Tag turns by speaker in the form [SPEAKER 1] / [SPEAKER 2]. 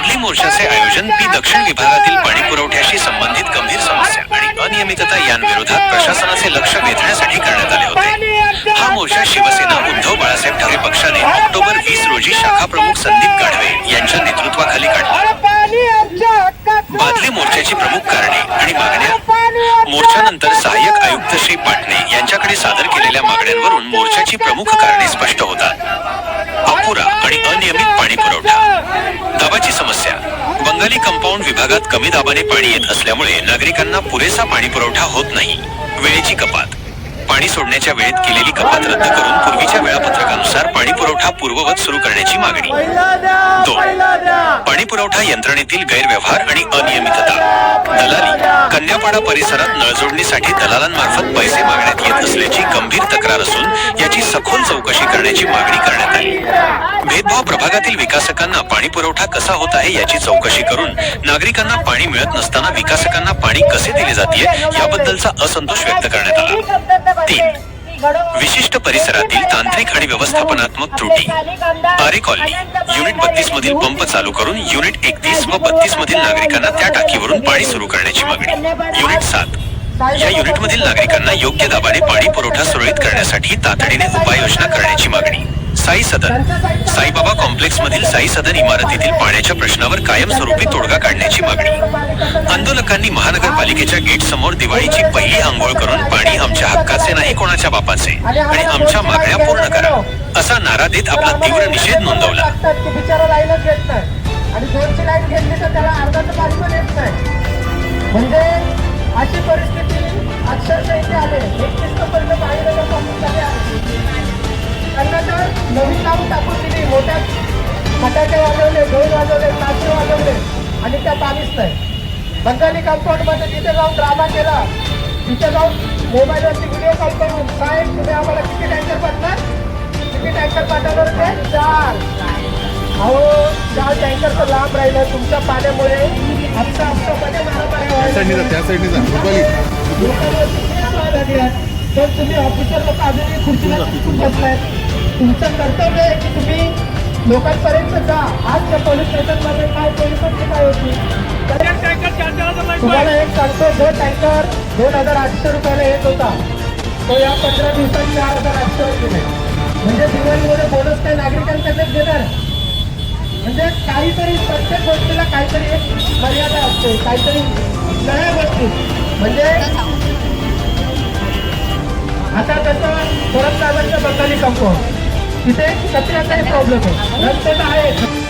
[SPEAKER 1] बादली मोर्चाचे आयोजन पी दक्षिण विभागातील पाणी पुरवठ्याशी संबंधित गंभीर समस्या आणि अनियमितता यांविरोधात प्रशासनाचे लक्ष वेधण्यासाठी करण्यात आले होते. हा मोर्चा शिवसेना उद्धव बाळासाहेब ठाकरे पक्षाने ऑक्टोबर वीस रोजी शाखा प्रमुख संदीप गाढवे यांच्या नेतृत्वाखाली काढला. बादली मोर्चाची प्रमुख कारणे आणि मागण्या. मोर्चानंतर सहाय्यक आयुक्त श्री पाटणे यांच्याकडे सादर केलेल्या मागण्यांवरून मोर्चाची प्रमुख कारणे स्पष्ट बंगाली कंपाऊंड विभागात कमी दाबाने पाणी येत असल्यामुळे नागरिकांना पुरेसा पाणी पुरवठा होत नाही. वेळेची कपात. पाणी सोडण्याच्या वेळेत केलेली कपात रद्द करून पूर्वीच्या वेळापत्रकानुसार पाणी पुरवठा पूर्ववत सुरू करण्याची मागणी. दोन. पाणी पुरवठा यंत्रणेतील गैरव्यवहार आणि अनियमितता. दलाली कन्यापाडा परिसरात नळजोडणीसाठी दलालांमार्फत पैसे मागण्यात येत असल्याची गंभीर तक्रार असून याची सखोल चौकशी करण्याची मागणी करण्यात आली. भेदभाव प्रभागातील विकासकांना पाणी पुरवठा कसा होत आहे याची चौकशी करून नागरिकांना पाणी मिळत नसताना विकासकांना पाणी कसे दिले जाते याबद्दलचा असंतोष व्यक्त करण्यात आला. तीन विशिष्ट परिसरातील तांत्रिक आणि व्यवस्थापनात्मक त्रुटी. आरे कॉलनी युनिट बत्तीस मधील पंप चालू करून युनिट एकतीस व बत्तीस मधील नागरिकांना त्या टाकीवरून पाणी सुरू करण्याची मागणी. युनिट सात या युनिटमधील नागरिकांना योग्य दाबाने पाणी पुरवठा सुरळीत करण्यासाठी तातडीने उपाययोजना करण्याची साई सदन. साईबाबा कॉम्प्लेक्स मधील साई सदन इमारतीतील पाण्याच्या प्रश्नावर कायमस्वरूपी तोडगा काढण्याची मागणी. आंदोलकांनी महानगरपालिकेच्या गेट समोर दिवाळीची पहिली आंघोळ करून पाणी आमच्या हक्काचे नाही कोणाच्या बापाचे. आणि आमच्या मागण्या पूर्ण करा असा नारा देत आपला तीव्र निषेध नोंदवला.
[SPEAKER 2] म्हणजे अशी परिस्थिती अक्षरशः इथे आले. नवीन नाव टाकून दिली मोठ्या फटाके वाजवले ढोल वाजवले नाचे वाजवले आणि त्या पाणीच नाही. बंगाली कंपाऊंडमध्ये तिथे जाऊन ड्रामा केला. तिथे जाऊन मोबाईलवरती व्हिडिओ कॉल करून साहेब तुम्ही आम्हाला किती टँकर पाठणार किती टँकर पाठवणार होते चार अहो चार टँकर तर लांब राहिलं. तुमच्या पाण्यामुळे हप्ता हप्ता मध्ये मारामारी. तर तुम्ही ऑफिसर लोक अजूनही खुर्चीला बसलाय तुमचं कर्तव्य आहे की तुम्ही लोकांपर्यंत जा. आज त्या पोलीस स्टेशनमध्ये काय पोलिसांची काय होती? तुम्हाला एक सांगतो जो टँकर दोन हजार आठशे रुपयाला येत होता तो या पंधरा दिवसात चार हजार आठशे रुपये म्हणजे दिवाळीमध्ये बोनस काही नागरिकांकडे देणार. म्हणजे काहीतरी प्रत्येक गोष्टीला काहीतरी एक मर्यादा असते काहीतरी नव्या गोष्टी. म्हणजे आता कसं थोडं साहेबांच्या बंगाली कंपाऊंड तिथे कचऱ्याचाही प्रॉब्लेम आहे. रस्ते आहे.